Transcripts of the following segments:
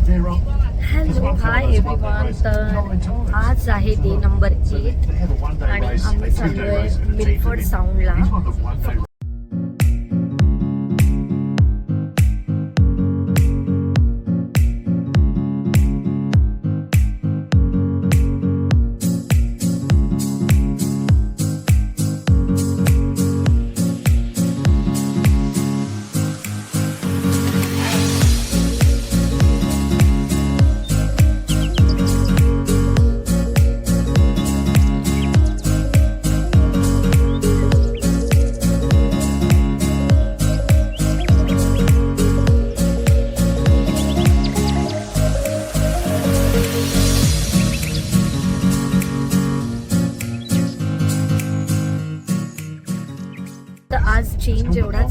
Hello hi everyone तर आज आहे डे नंबर एट आणि आम्ही चाललोय मिल्फर्ड साऊंडला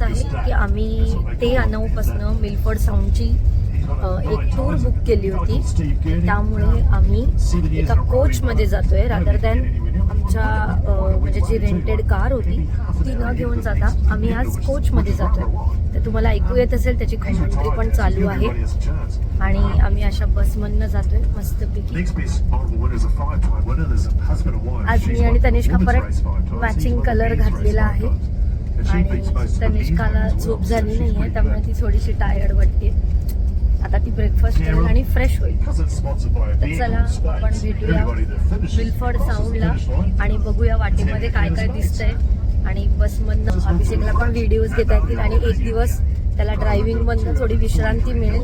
एवढाच आहे की आम्ही ते नऊपासनं मिल्फर्ड साऊंडची एक टूर बुक केली होती. त्यामुळे आम्ही एका कोचमध्ये जातोय रादर दॅन आमच्या म्हणजे जी रेंटेड कार होती ती न घेऊन जाता आम्ही आज कोचमध्ये जातोय. तर तुम्हाला ऐकू येत असेल त्याची कॉमेंट्री पण चालू आहे. आणि आम्ही अशा बसमधनं जातोय मस्तपैकी. आज मी आणि तनिष्का परत मॅचिंग कलर घातलेला आहे. आणि तनिष्काला झोप झाली नाहीये त्यामुळे ती थोडीशी टायर्ड वाटते. आता ती ब्रेकफास्ट करेल आणि फ्रेश होईल. तर चला आपण भेटूया विल्फर्ड साऊंडला आणि बघूया वाटेमध्ये काय काय दिसतंय. आणि बसमधनं अभिषेकला पण व्हिडिओज घेता येतील आणि एक दिवस त्याला ड्रायव्हिंग मधनं थोडी विश्रांती मिळेल.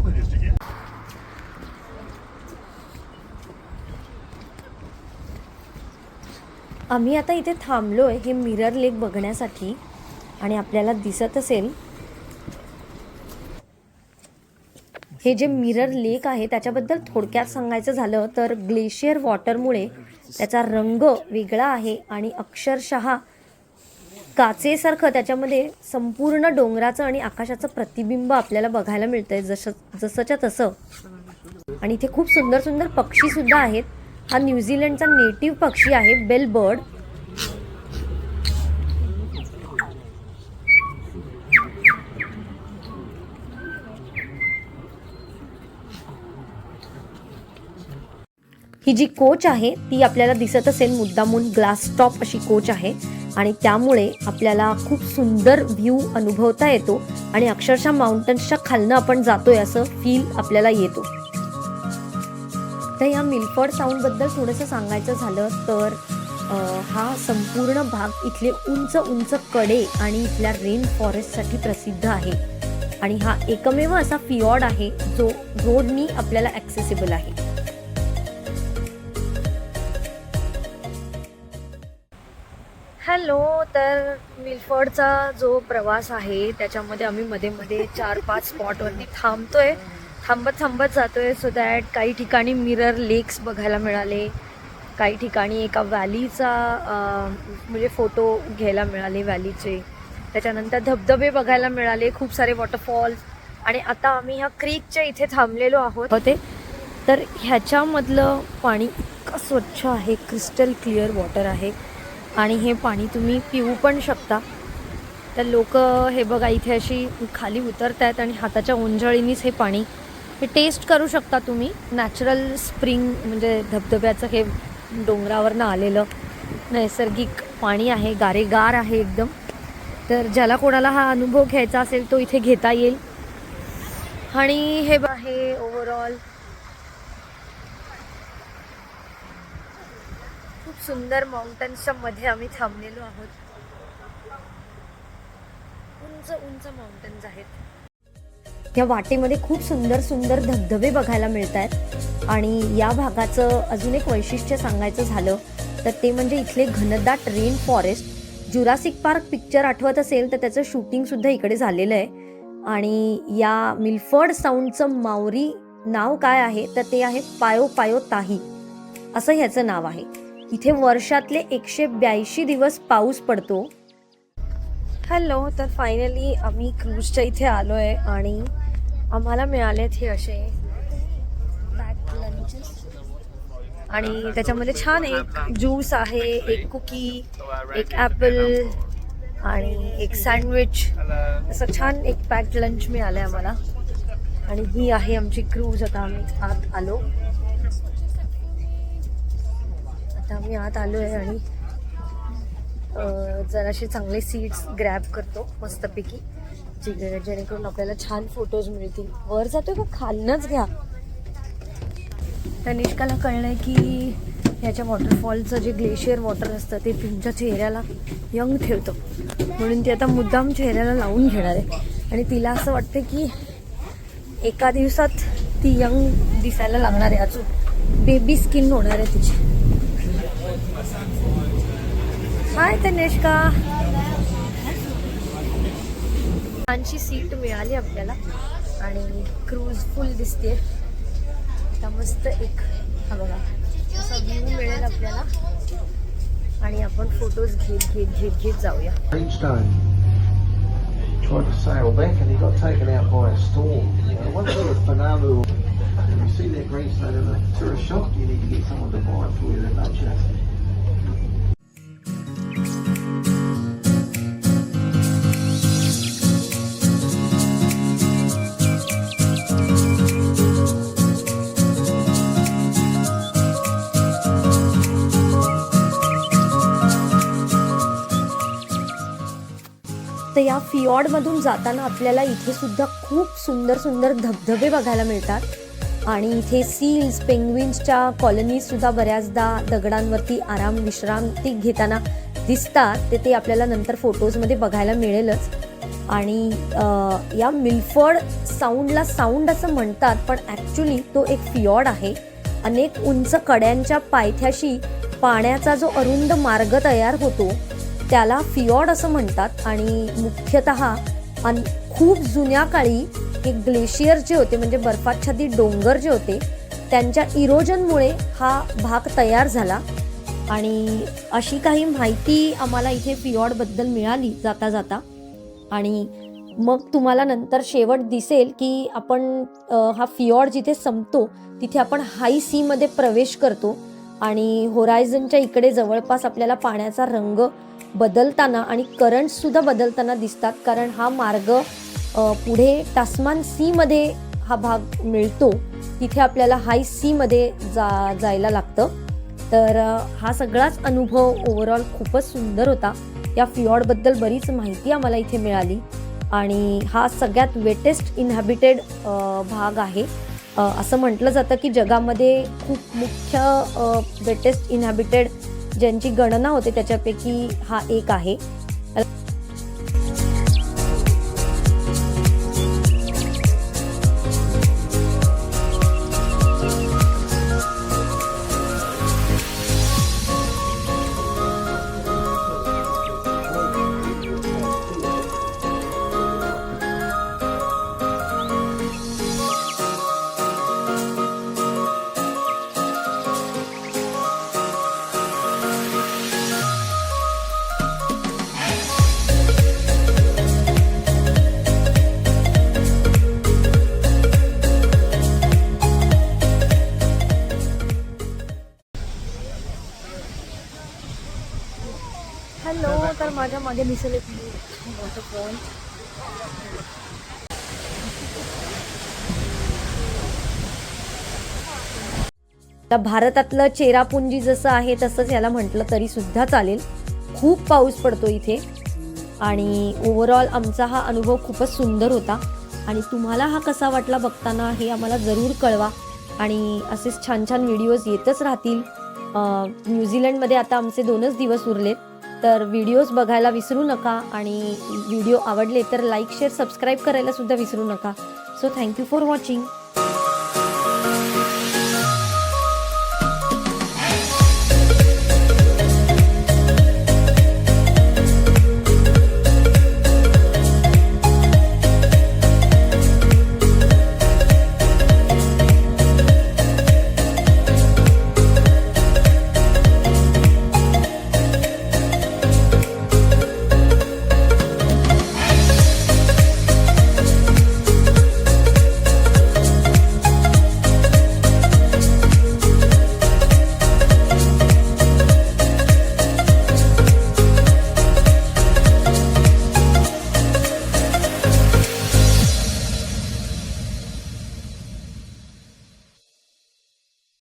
आम्ही आता इथे थांबलोय हे मिरर लेक बघण्यासाठी. आणि आपल्याला दिसत असेल. हे जे मिरर लेक आहे त्याच्याबद्दल थोडक्यात सांगायचं झालं तर ग्लेशियर वॉटरमुळे त्याचा रंग वेगळा आहे आणि अक्षरशः काचेसारखं त्याच्यामध्ये संपूर्ण डोंगराचं आणि आकाशाचं प्रतिबिंब आपल्याला बघायला मिळतं आहे जसं जसंच्या तसं. आणि इथे खूप सुंदर सुंदर पक्षी सुद्धा आहेत. हा न्यूझीलंडचा नेटिव्ह पक्षी आहे बेल बर्ड ही जी कोच आहे ती आपल्याला दिसत असेल मुद्दामून ग्लास टॉप अशी कोच आहे. आणि त्यामुळे आपल्याला खूप सुंदर व्ह्यू अनुभवता येतो आणि अक्षरशः माउंटन्सच्या खालनं आपण जातोय असं फील आपल्याला येतो. तर या मिल्फर्ड साऊंडबद्दल थोडंसं सांगायचं झालं तर हा संपूर्ण भाग इथले उंच उंच कडे आणि इथल्या रेन फॉरेस्टसाठी प्रसिद्ध आहे. आणि हा एकमेव असा फियॉर्ड आहे जो रोडनी आपल्याला ॲक्सेसिबल आहे. हॅलो तर मिल्फर्डचा जो प्रवास आहे त्याच्यामध्ये आम्ही मध्ये मध्ये चार पाच स्पॉटवरती थांबतोय. थांबत थांबत जातोय सो दॅट काही ठिकाणी मिरर लेक्स बघायला मिळाले. काही ठिकाणी एका व्हॅलीचा म्हणजे फोटो घ्यायला मिळाले व्हॅलीचे त्याच्यानंतर धबधबे बघायला मिळाले खूप सारे वॉटरफॉल्स आणि आता आम्ही ह्या क्रीकच्या इथे थांबलेलो आहोत. होते. तर ह्याच्यामधलं पाणी इतकं स्वच्छ आहे क्रिस्टल क्लिअर वॉटर आहे. आणि हे पाणी तुम्ही पिऊ पण शकता. तर लोक हे बघा इथे अशी खाली उतरत आहेत आणि हाताच्या ओंजळीनीच हे पाणी हे टेस्ट करू शकता तुम्ही. नॅचरल स्प्रिंग म्हणजे धबधब्याचं हे डोंगरावरनं आलेलं नैसर्गिक पाणी आहे गारेगार आहे एकदम. तर ज्याला कोणाला हा अनुभव घ्यायचा असेल तो इथे घेता येईल. आणि हे बघा हे ओव्हरऑल खूप सुंदर माउंटन्सच्या मध्ये आम्ही थांबलेलो आहोत. उंच उंच माउंटन्स आहेत. या वाटेमध्ये खूप सुंदर सुंदर धबधबे बघायला मिळत आहेत आणि या भागाचं अजून एक वैशिष्ट्य सांगायचं झालं तर ते म्हणजे इथले घनदाट rain forest Jurassic Park picture आठवत असेल तर त्याचं शूटिंग सुद्धा इकडे झालेलं आहे. आणि या मिल्फर्ड साऊंडचं मावरी नाव काय आहे तर ते आहे पायो पायो ताही. असं ह्याचं नाव आहे. इथे वर्षातले एकशे ब्याऐंशी दिवस पाऊस पडतो. हॅलो तर फायनली आम्ही क्रूजच्या इथे आलो आहे आणि आम्हाला मिळालेत हे असे पॅक आणि त्याच्यामध्ये छान एक ज्यूस आहे एक कुकी एक ॲपल आणि एक सँडविच असं छान एक पॅक लंच मिळालं आहे आम्हाला. आणि ही आहे आमची क्रूज आता आम्ही आत आलो. आता आम्ही आत आलो आहे आणि जराशी चांगले सीट्स ग्रॅब करतो मस्तपैकी जिकडे जेणेकरून आपल्याला छान फोटोज मिळतील. वर जातो का? खालनंच घ्या. तनिष्काला कळलंय की ह्याच्या वॉटरफॉलचं जे ग्लेशियर वॉटर असतं ते तुमच्या चेहऱ्याला यंग ठेवतं. म्हणून ती आता मुद्दाम चेहऱ्याला लावून घेणार आहे. आणि तिला असं वाटतं की एका दिवसात ती यंग दिसायला लागणार आहे. अजून बेबी स्किन होणार आहे तिची. हाय तनिष्का छानशी सीट मिळाली आपल्याला आणि क्रूज फुल दिसते आता मस्त एक हा बघा असा व्ह्यू मिळेल आपल्याला आणि आपण फोटोज घेत घेत घेत घेत जाऊया tried to sail back and he got taken out by a storm. You know, once a phenomenal, if you see that greenstone in a tourist shop, you need to get someone to buy it for you, don't you? या फियॉडमधून जाताना आपल्याला इथे सुद्धा खूप सुंदर सुंदर धबधबे बघायला मिळतात. आणि इथे सील्स पेंग्विन्सच्या कॉलनीजसुद्धा बऱ्याचदा दगडांवरती आराम विश्रांती घेताना दिसतात. ते ते आपल्याला नंतर फोटोजमध्ये बघायला मिळेलच. आणि या मिल्फर्ड साऊंडला साऊंड असं म्हणतात पण ॲक्च्युली तो एक फियॉड आहे. अनेक उंच कड्यांच्या पायथ्याशी पाण्याचा जो अरुंद मार्ग तयार होतो त्याला फियॉर्ड असं म्हणतात आणि मुख्यतः अन खूप जुन्या काळी हे ग्लेशियर जे होते म्हणजे बर्फाच्छादित डोंगर जे होते त्यांच्या इरोजनमुळे हा भाग तयार झाला. आणि अशी काही माहिती आम्हाला इथे फियॉर्डबद्दल मिळाली जाता जाता. आणि मग तुम्हाला नंतर शेवट दिसेल की आपण हा फियॉर्ड जिथे संपतो तिथे आपण हाय सीमध्ये प्रवेश करतो. आणि होरायझनच्या इकडे जवळपास आपल्याला पाण्याचा रंग बदलताना आणि करंटसुद्धा बदलताना दिसतात. कारण हा मार्ग पुढे टास्मान सीमध्ये हा भाग मिळतो तिथे आपल्याला हाय सीमध्ये जा जायला लागतं. तर हा सगळाच अनुभव ओव्हरऑल खूपच सुंदर होता. या फियॉडबद्दल बरीच माहिती आम्हाला इथे मिळाली. आणि हा सगळ्यात वेटेस्ट इनहॅबिटेड भाग आहे. असं म्हटलं जातं की जगामध्ये खूप मुख्य वेटेस्ट इनहॅबिटेड ज्यांची गणना होते त्याच्यापैकी हा एक आहे. माझ्या मागे दिसेल एक वॉटरफॉल आता भारतातलं चेरापुंजी जसं आहे तसंच याला म्हटलं तरी सुद्धा चालेल. खूप पाऊस पडतो इथे. आणि ओव्हरऑल आमचा हा अनुभव खूपच सुंदर होता. आणि तुम्हाला हा कसा वाटला बघताना हे आम्हाला जरूर कळवा. आणि असेच छान छान व्हिडिओज येतच राहतील. न्यूझीलंडमध्ये आता आमचे दोनच दिवस उरलेत. तर व्हिडिओज बघायला विसरू नका आणि व्हिडिओ आवडले तर लाईक शेअर सबस्क्राईब करायला सुद्धा विसरू नका. So thank you for watching